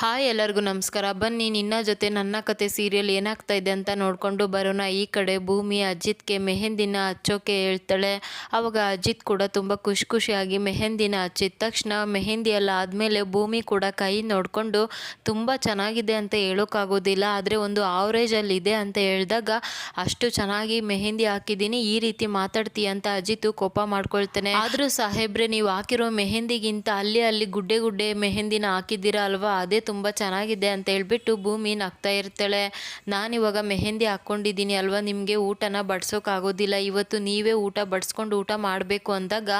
Hi ಎಲ್ಲರಿಗೂ ನಮಸ್ಕಾರ. ಬನ್ನಿ, ನಿನ್ನ ಜೊತೆ ನನ್ನ ಕತೆ ಸೀರಿಯಲ್ ಏನಾಗ್ತಾ ಇದೆ ಅಂತ ನೋಡಿಕೊಂಡು ಬರೋಣ. ಈ ಕಡೆ ಭೂಮಿ ಅಜಿತ್ಗೆ ಮೆಹಂದಿನ ಹಚ್ಚೋಕೆ ಹೇಳ್ತಾಳೆ. ಅವಾಗ ಅಜಿತ್ ಕೂಡ ತುಂಬ ಖುಷಿ ಖುಷಿಯಾಗಿ ಮೆಹಂದಿನ ಹಚ್ಚಿದ ತಕ್ಷಣ ಮೆಹಂದಿ ಎಲ್ಲ ಆದಮೇಲೆ ಭೂಮಿ ಕೂಡ ಕೈ ನೋಡಿಕೊಂಡು ತುಂಬ ಚೆನ್ನಾಗಿದೆ ಅಂತ ಹೇಳೋಕ್ಕಾಗೋದಿಲ್ಲ ಆದರೆ ಒಂದು ಆವ್ರೇಜಲ್ಲಿ ಇದೆ ಅಂತ ಹೇಳಿದಾಗ, ಅಷ್ಟು ಚೆನ್ನಾಗಿ ಮೆಹಂದಿ ಹಾಕಿದ್ದೀನಿ, ಈ ರೀತಿ ಮಾತಾಡ್ತೀಯ ಅಂತ ಅಜಿತ್ ಕೋಪ ಮಾಡ್ಕೊಳ್ತಾನೆ. ಆದರೂ ಸಾಹೇಬ್ರೆ, ನೀವು ಹಾಕಿರೋ ಮೆಹಂದಿಗಿಂತ ಅಲ್ಲಿ ಅಲ್ಲಿ ಗುಡ್ಡೆ ಗುಡ್ಡೆ ಮೆಹಂದಿನ ಹಾಕಿದ್ದೀರಾ ಅಲ್ವಾ? ಅದೇ ತುಂಬ ಚೆನ್ನಾಗಿದೆ ಅಂತ ಹೇಳ್ಬಿಟ್ಟು ಭೂಮಿ ನಗ್ತಾ ಇರ್ತಾಳೆ. ನಾನಿವಾಗ ಮೆಹೆಂದಿ ಹಾಕ್ಕೊಂಡಿದ್ದೀನಿ ಅಲ್ವಾ? ನಿಮಗೆ ಊಟನ ಬಡ್ಸೋಕ್ಕಾಗೋದಿಲ್ಲ ಇವತ್ತು ನೀವೇ ಊಟ ಬಡಿಸ್ಕೊಂಡು ಊಟ ಮಾಡಬೇಕು ಅಂದಾಗ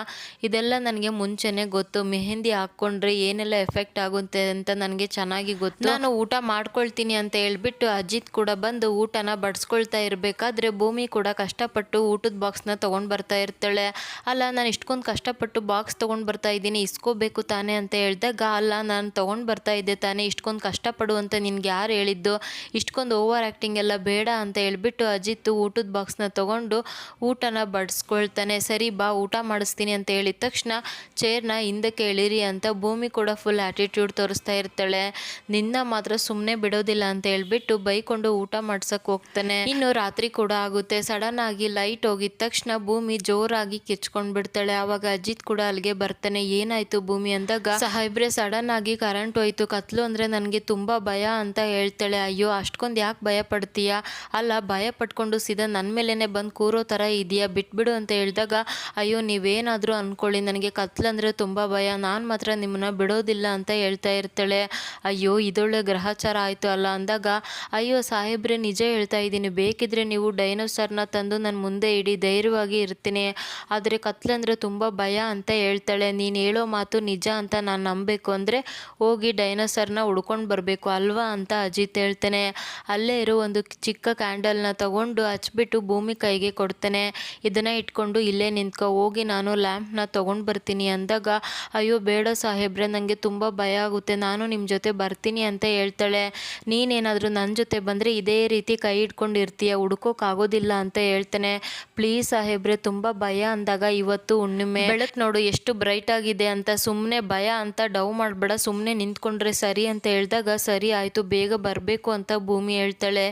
ಇದೆಲ್ಲ ನನಗೆ ಮುಂಚೆನೇ ಗೊತ್ತು. ಮೆಹೆಂದಿ ಹಾಕ್ಕೊಂಡ್ರೆ ಏನೆಲ್ಲ ಎಫೆಕ್ಟ್ ಆಗುತ್ತೆ ಅಂತ ನನಗೆ ಚೆನ್ನಾಗಿ ಗೊತ್ತು. ನಾನು ಊಟ ಮಾಡ್ಕೊಳ್ತೀನಿ ಅಂತ ಹೇಳ್ಬಿಟ್ಟು ಅಜಿತ್ ಕೂಡ ಬಂದು ಊಟನ ಬಡಿಸ್ಕೊಳ್ತಾ ಇರಬೇಕಾದ್ರೆ ಭೂಮಿ ಕೂಡ ಕಷ್ಟಪಟ್ಟು ಊಟದ ಬಾಕ್ಸ್ನ ತೊಗೊಂಡು ಬರ್ತಾ ಇರ್ತಾಳೆ. ಅಲ್ಲ, ನಾನು ಇಷ್ಟೊಂದು ಕಷ್ಟಪಟ್ಟು ಬಾಕ್ಸ್ ತೊಗೊಂಡು ಬರ್ತಾ ಇದ್ದೀನಿ, ಇಸ್ಕೋಬೇಕು ತಾನೇ ಅಂತ ಹೇಳಿದಾಗ, ಅಲ್ಲ, ನಾನು ತೊಗೊಂಡು ಬರ್ತಾ ಇದ್ದೆ ತಾನೇ ಇಷ್ಟೊಂದು ಕಷ್ಟಪಡು ಅಂತ ನಿನ್ಗೆ ಯಾರು ಹೇಳಿದ್ದು? ಇಷ್ಟೊಂದು ಓವರ್ ಆ್ಯಕ್ಟಿಂಗ್ ಎಲ್ಲ ಬೇಡ ಅಂತ ಹೇಳ್ಬಿಟ್ಟು ಅಜಿತ್ ಊಟದ ಬಾಕ್ಸ್ನ ತೊಗೊಂಡು ಊಟನ ಬಡಿಸ್ಕೊಳ್ತಾನೆ. ಸರಿ ಬಾ, ಊಟ ಮಾಡಿಸ್ತೀನಿ ಅಂತ ಹೇಳಿದ ತಕ್ಷಣ ಚೇರ್ನ ಹಿಂದಕ್ಕೆ ಎಳಿರಿ ಅಂತ ಭೂಮಿ ಕೂಡ ಫುಲ್ ಆ್ಯಟಿಟ್ಯೂಡ್ ತೋರಿಸ್ತಾ ಇರ್ತಾಳೆ. ನಿನ್ನ ಮಾತ್ರ ಸುಮ್ಮನೆ ಬಿಡೋದಿಲ್ಲ ಅಂತ ಹೇಳ್ಬಿಟ್ಟು ಬೈಕೊಂಡು ಊಟ ಮಾಡ್ಸಕ್ಕೆ ಹೋಗ್ತಾನೆ. ಇನ್ನು ರಾತ್ರಿ ಕೂಡ ಆಗುತ್ತೆ. ಸಡನ್ ಆಗಿ ಲೈಟ್ ಹೋಗಿದ ತಕ್ಷಣ ಭೂಮಿ ಜೋರಾಗಿ ಕಿಚ್ಕೊಂಡು ಬಿಡ್ತಾಳೆ. ಆವಾಗ ಅಜಿತ್ ಕೂಡ ಅಲ್ಲಿಗೆ ಬರ್ತಾನೆ. ಏನಾಯ್ತು ಭೂಮಿ ಅಂದಾಗ? ಸಾಹೇಬ್ರೆ ಸಡನ್ ಆಗಿ ಕರೆಂಟ್ ಹೋಯ್ತು. ಕತ್ಲು ಅಂದ್ರೆ ನನಗೆ ತುಂಬ ಭಯ ಅಂತ ಹೇಳ್ತಾಳೆ, ಅಯ್ಯೋ, ಅಷ್ಟೊಂದು ಯಾಕೆ ಭಯ ಪಡ್ತೀಯ? ಅಲ್ಲ, ಭಯ ಪಟ್ಕೊಂಡು ಸೀದಾ ನನ್ನ ಮೇಲೇ ಬಂದು ಕೂರೋ ಥರ ಇದೆಯಾ? ಬಿಟ್ಬಿಡು ಅಂತ ಹೇಳಿದಾಗ, ಅಯ್ಯೋ, ನೀವೇನಾದರೂ ಅಂದ್ಕೊಳ್ಳಿ ನನಗೆ ಕತ್ಲಂದರೆ ತುಂಬ ಭಯ, ನಾನು ಮಾತ್ರ ನಿಮ್ಮನ್ನ ಬಿಡೋದಿಲ್ಲ ಅಂತ ಹೇಳ್ತಾ ಇರ್ತಾಳೆ. ಅಯ್ಯೋ ಇದೊಳ್ಳೆ ಗ್ರಹಚಾರ ಆಯಿತು ಅಲ್ಲ? ಅಂದಾಗ, ಅಯ್ಯೋ, ಸಾಹೇಬ್ರೆ, ನಿಜ ಹೇಳ್ತಾ ಇದ್ದೀನಿ. ಬೇಕಿದ್ರೆ ನೀವು ಡೈನೋಸರ್ನ ತಂದು ನನ್ನ ಮುಂದೆ ಇಡಿ, ಧೈರ್ಯವಾಗಿ ಇರ್ತೀನಿ. ಆದರೆ ಕತ್ಲಂದರೆ ತುಂಬ ಭಯ ಅಂತ ಹೇಳ್ತಾಳೆ. ನೀನು ಹೇಳೋ ಮಾತು ನಿಜ ಅಂತ ನಾನು ನಂಬಬೇಕು. ಅಂದರೆ ಹೋಗಿ ಡೈನೋಸರ್ನ ಹುಡ್ಕೊಂಡು ಬರಬೇಕು ಅಲ್ವಾ ಅಂತ ಅಜಿತ್ ಹೇಳ್ತಾನೆ. ಅಲ್ಲೇ ಇರೋ ಒಂದು ಚಿಕ್ಕ ಕ್ಯಾಂಡಲ್ನ ತಗೊಂಡು ಹಚ್ಬಿಟ್ಟು ಭೂಮಿ ಕೈಗೆ ಕೊಡ್ತಾನೆ. ಇದನ್ನ ಇಟ್ಕೊಂಡು ಇಲ್ಲೇ ನಿಂತ್ಕೊ, ಹೋಗಿ ನಾನು ಲ್ಯಾಂಪ್ನ ತೊಗೊಂಡು ಬರ್ತೀನಿ ಅಂದಾಗ, ಅಯ್ಯೋ ಬೇಡ ಸಾಹೇಬ್ರೆ ನನಗೆ ತುಂಬ ಭಯ ಆಗುತ್ತೆ, ನಾನು ನಿಮ್ಮ ಜೊತೆ ಬರ್ತೀನಿ ಅಂತ ಹೇಳ್ತಾಳೆ. ನೀನೇನಾದರೂ ನನ್ನ ಜೊತೆ ಬಂದರೆ ಇದೇ ರೀತಿ ಕೈ ಇಟ್ಕೊಂಡು ಇರ್ತೀಯ ಹುಡ್ಕೋಕ್ಕಾಗೋದಿಲ್ಲ ಅಂತ ಹೇಳ್ತಾನೆ. ಪ್ಲೀಸ್ ಸಾಹೇಬ್ರೆ, ತುಂಬ ಭಯ ಅಂದಾಗ ಇವತ್ತು ಹುಣ್ಣಿಮೆ. ಬೆಳಕು ನೋಡು, ಎಷ್ಟು ಬ್ರೈಟ್ ಆಗಿದೆ ಅಂತ ಸುಮ್ಮನೆ ಭಯ ಅಂತ ಡೌ ಮಾಡಬೇಡ ಸುಮ್ಮನೆ ನಿಂತ್ಕೊಂಡ್ರೆ ಸರಿ ಅಂತ ಹೇಳಿದಾಗ, ಸರಿ ಆಯಿತು, ಬೇಗ ಬರಬೇಕು ಅಂತ ಭೂಮಿ ಹೇಳ್ತಾಳೆ.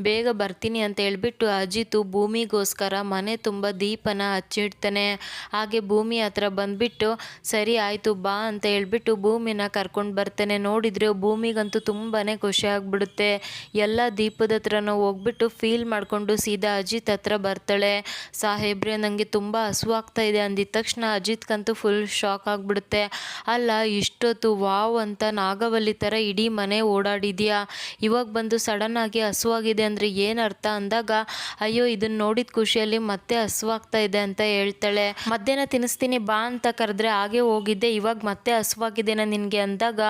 ಬೇಗ ಬರ್ತೀನಿ ಅಂತ ಹೇಳ್ಬಿಟ್ಟು ಅಜಿತು ಭೂಮಿಗೋಸ್ಕರ ಮನೆ ತುಂಬ ದೀಪನ ಹಚ್ಚಿಡ್ತಾನೆ. ಹಾಗೆ ಭೂಮಿ ಹತ್ರ ಬಂದ್ಬಿಟ್ಟು, ಸರಿ ಆಯಿತು, ಬಾ ಅಂತ ಹೇಳಿಬಿಟ್ಟು ಭೂಮಿನ ಕರ್ಕೊಂಡು ಬರ್ತಾನೆ. ನೋಡಿದರೆ ಭೂಮಿಗಂತೂ ತುಂಬಾ ಖುಷಿ ಆಗಿಬಿಡುತ್ತೆ. ಎಲ್ಲ ದೀಪದ ಹತ್ರನೂ ಹೋಗ್ಬಿಟ್ಟು ಫೀಲ್ ಮಾಡಿಕೊಂಡು ಸೀದಾ ಅಜಿತ್ ಹತ್ರ ಬರ್ತಾಳೆ. ಸಾಹೇಬ್ರೆ ನನಗೆ ತುಂಬ ಹಸುವಾಗ್ತಾ ಇದೆ ಅಂದಿದ ತಕ್ಷಣ ಅಜಿತ್ಗಂತೂ ಫುಲ್ ಶಾಕ್ ಆಗಿಬಿಡುತ್ತೆ. ಅಲ್ಲ, ಇಷ್ಟೊತ್ತು ವಾವ್ ಅಂತ ನಾಗವಲ್ಲಿ ಥರ ಇಡೀ ಮನೆ ಓಡಾಡಿದ್ಯಾ? ಇವಾಗ ಬಂದು ಸಡನ್ನಾಗಿ ಹಸುವಾಗಿದೆ ಅಂದರೆ ಏನು ಅರ್ಥ? ಅಂದಾಗ, ಅಯ್ಯೋ ಇದನ್ನು ನೋಡಿದ ಖುಷಿಯಲ್ಲಿ ಮತ್ತೆ ಹಸುವಾಗ್ತಾ ಇದೆ ಅಂತ ಹೇಳ್ತಾಳೆ. ಮಧ್ಯಾಹ್ನ ತಿನ್ನಿಸ್ತೀನಿ ಬಾ ಅಂತ ಕರೆದ್ರೆ ಹಾಗೆ ಹೋಗಿದ್ದೆ, ಇವಾಗ ಮತ್ತೆ ಹಸುವಾಗಿದ್ದೇನೆ ನಿನಗೆ ಅಂದಾಗ,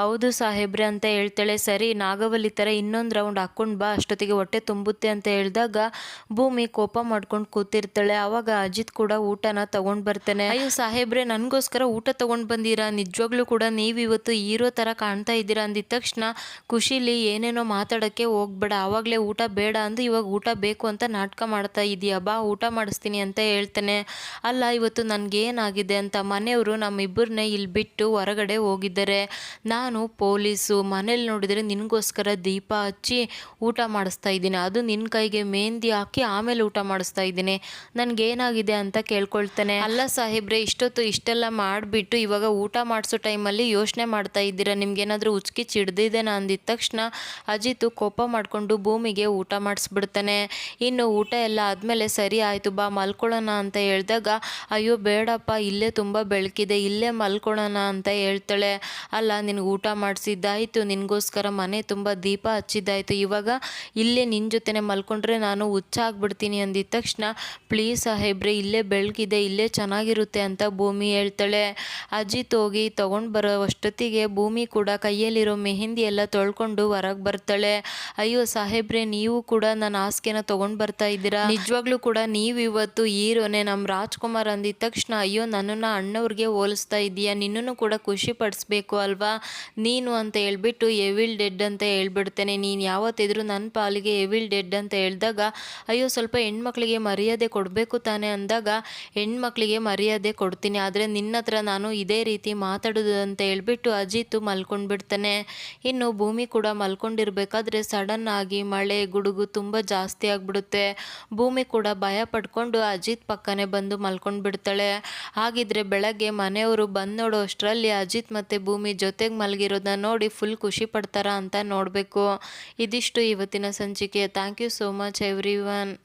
ಹೌದು ಸಾಹೇಬ್ರೆ ಅಂತ ಹೇಳ್ತಾಳೆ. ಸರಿ, ನಾಗವಲ್ಲಿ ಥರ ಇನ್ನೊಂದು ರೌಂಡ್ ಹಾಕ್ಕೊಂಡು ಬಾ, ಅಷ್ಟೊತ್ತಿಗೆ ಹೊಟ್ಟೆ ತುಂಬುತ್ತೆ ಅಂತ ಹೇಳಿದಾಗ, ಭೂಮಿ ಕೋಪ ಮಾಡ್ಕೊಂಡು ಕೂತಿರ್ತಾಳೆ. ಆವಾಗ ಅಜಿತ್ ಕೂಡ ಊಟನ ತಗೊಂಡು ಬರ್ತಾನೆ. ಅಯ್ಯೋ ಸಾಹೇಬ್ರೆ, ನನಗೋಸ್ಕರ ಊಟ ತಗೊಂಡು ಬಂದಿರಾ? ನಿಜವಾಗ್ಲೂ ಕೂಡ ನೀವು ಇವತ್ತು ಹೀರೋ ಥರ ಕಾಣ್ತಾ ಇದ್ದೀರಾ ಅಂದಿದ್ದ ತಕ್ಷಣ, ಖುಷಿಲಿ, ಏನೇನೋ ಮಾತಾಡೋಕ್ಕೆ ಹೋಗ್ಬೇಡ, ಆವಾಗಲೇ ಊಟ ಬೇಡ ಅಂದು ಇವಾಗ ಊಟ ಬೇಕು ಅಂತ ನಾಟಕ ಮಾಡ್ತಾ ಇದೀಯಾ, ಬಾ ಊಟ ಮಾಡಿಸ್ತೀನಿ ಅಂತ ಹೇಳ್ತಾನೆ. ಅಲ್ಲ, ಇವತ್ತು ನನಗೇನಾಗಿದೆ ಅಂತ ಮನೆಯವರು ನಮ್ಮಿಬ್ಬರನ್ನೇ ಇಲ್ಲಿ ಬಿಟ್ಟು ಹೊರಗಡೆ ಹೋಗಿದ್ದಾರೆ. ನಾನು ಪೊಲೀಸು, ಮನೇಲಿ ನೋಡಿದರೆ ನಿನಗೋಸ್ಕರ ದೀಪ ಹಚ್ಚಿ ಊಟ ಮಾಡಿಸ್ತಾ ಇದ್ದೀನಿ. ಅದು ನಿನ್ನ ಕೈಗೆ ಮೆಹಂದಿ ಹಾಕಿ ಆಮೇಲೆ ಊಟ ಮಾಡಿಸ್ತಾ ಇದ್ದೀನಿ. ನನಗೇನಾಗಿದೆ ಅಂತ ಕೇಳ್ಕೊಳ್ತಾನೆ. ಅಲ್ಲ ಸಾಹೇಬ್ರೆ, ಇಷ್ಟೊತ್ತು ಇಷ್ಟೆಲ್ಲ ಮಾಡಿಬಿಟ್ಟು ಇವಾಗ ಊಟ ಮಾಡಿಸೋ ಟೈಮಲ್ಲಿ ಯೋಚನೆ ಮಾಡ್ತಾ ಇದ್ದೀರಾ? ನಿಮ್ಗೇನಾದರೂ ಉಚ್ಕಿ ಚಿಡ್ದಿದ್ದೇನೆ ಅಂದಿದ್ದ ತಕ್ಷಣ ಅಜಿತು ಕೋಪ ಮಾಡಿಕೊಂಡು ಭೂಮಿಗೆ ಊಟ ಮಾಡಿಸ್ಬಿಡ್ತಾನೆ. ಇನ್ನು ಊಟ ಎಲ್ಲ ಆದಮೇಲೆ ಸರಿ ಆಯಿತು, ಬಾ ಮಲ್ಕೊಳ್ಳೋಣ ಅಂತ ಹೇಳಿದಾಗ, ಅಯ್ಯೋ ಬೇಡಪ್ಪ, ಇಲ್ಲೇ ತುಂಬ ಬೆಳಕಿದೆ, ಇಲ್ಲೇ ಮಲ್ಕೊಳ್ಳೋಣ ಅಂತ ಹೇಳ್ತಾಳೆ. ಅಲ್ಲ ನಿನಗೆ ಊಟ ಮಾಡಿಸಿದ್ದಾಯಿತು, ನಿನಗೋಸ್ಕರ ಮನೆ ತುಂಬ ದೀಪ ಹಚ್ಚಿದ್ದಾಯಿತು. ಇವಾಗ ಇಲ್ಲೇ ನಿನ್ನ ಜೊತೆನೆ ಮಲ್ಕೊಂಡ್ರೆ ನಾನು ಹುಚ್ಚಾಗ್ಬಿಡ್ತೀನಿ ಅಂದಿದ್ದ ತಕ್ಷಣ, ಪ್ಲೀಸ್ ಸಾಹೇಬ್ರೆ, ಇಲ್ಲೇ ಬೆಳಕಿದೆ, ಇಲ್ಲೇ ಚೆನ್ನಾಗಿರುತ್ತೆ ಅಂತ ಭೂಮಿ ಹೇಳ್ತಾಳೆ. ಅಜಿತ್ ಹೋಗಿ ತೊಗೊಂಡು ಬರೋ ಅಷ್ಟೊತ್ತಿಗೆ ಭೂಮಿ ಕೂಡ ಕೈಯಲ್ಲಿರೋ ಮೆಹಂದಿ ಎಲ್ಲ ತೊಳ್ಕೊಂಡು ಹೊರಗೆ ಬರ್ತಾಳೆ. ಅಯ್ಯೋ ಸಾಹೇಬ್ರೆ, ನೀವು ಕೂಡ ನನ್ನ ಹಾಸಿಗೆನ ತೊಗೊಂಡು ಬರ್ತಾ ಇದ್ದೀರಾ? ನಿಜವಾಗ್ಲೂ ಕೂಡ ನೀವು ಇವತ್ತು ಹೀರೋನೆ ನಮ್ಮ ರಾಜ್ಕುಮಾರ್ ಅಂದಿದ ತಕ್ಷಣ, ಅಯ್ಯೋ, ನನ್ನನ್ನು ಅಣ್ಣವ್ರಿಗೆ ಹೋಲಿಸ್ತಾ ಇದೀಯಾ ನಿನ್ನನ್ನು ಕೂಡ ಖುಷಿ ಪಡಿಸ್ಬೇಕು ಅಲ್ವಾ? ನೀನು ಅಂತ ಹೇಳ್ಬಿಟ್ಟು ಎವಿಲ್ ಡೆಡ್ ಅಂತ ಹೇಳ್ಬಿಡ್ತೇನೆ. ನೀನು ಯಾವತ್ತಿದ್ರು ನನ್ನ ಪಾಲಿಗೆ ಎವಿಲ್ ಡೆಡ್ ಅಂತ ಹೇಳಿದಾಗ, ಅಯ್ಯೋ, ಸ್ವಲ್ಪ ಹೆಣ್ಮಕ್ಳಿಗೆ ಮರ್ಯಾದೆ ಕೊಡಬೇಕು ತಾನೆ ಅಂದಾಗ, ಹೆಣ್ಮಕ್ಳಿಗೆ ಮರ್ಯಾದೆ ಕೊಡ್ತೀನಿ. ಆದರೆ ನಿನ್ನ ನಾನು ಇದೇ ರೀತಿ ಮಾತಾಡೋದು ಅಂತ ಹೇಳ್ಬಿಟ್ಟು ಅಜಿತ್ ಮಲ್ಕೊಂಡ್ಬಿಡ್ತಾನೆ. ಮಲ್ಕೊಂಡ್ಬಿಡ್ತಾನೆ ಇನ್ನು ಭೂಮಿ ಕೂಡ ಮಲ್ಕೊಂಡಿರ್ಬೇಕಾದ್ರೆ ಸಡನ್ ಆಗಿ ಮಳೆ, ಗುಡುಗು ತುಂಬ ಜಾಸ್ತಿ ಆಗಿಬಿಡುತ್ತೆ. ಭೂಮಿ ಕೂಡ ಭಯ ಪಡ್ಕೊಂಡು ಅಜಿತ್ ಪಕ್ಕನೆ ಬಂದು ಮಲ್ಕೊಂಡು ಬಿಡ್ತಾಳೆ ಹಾಗಿದ್ರೆ ಬೆಳಗ್ಗೆ ಮನೆಯವರು ಬಂದು ನೋಡೋ ಅಷ್ಟರಲ್ಲಿ ಅಜಿತ್ ಮತ್ತು ಭೂಮಿ ಜೊತೆಗೆ ಮಲಗಿರೋದನ್ನ ನೋಡಿ ಫುಲ್ ಖುಷಿ ಪಡ್ತಾರ ಅಂತ ನೋಡಬೇಕು. ಇದಿಷ್ಟು ಇವತ್ತಿನ ಸಂಚಿಕೆ. Thank you so much everyone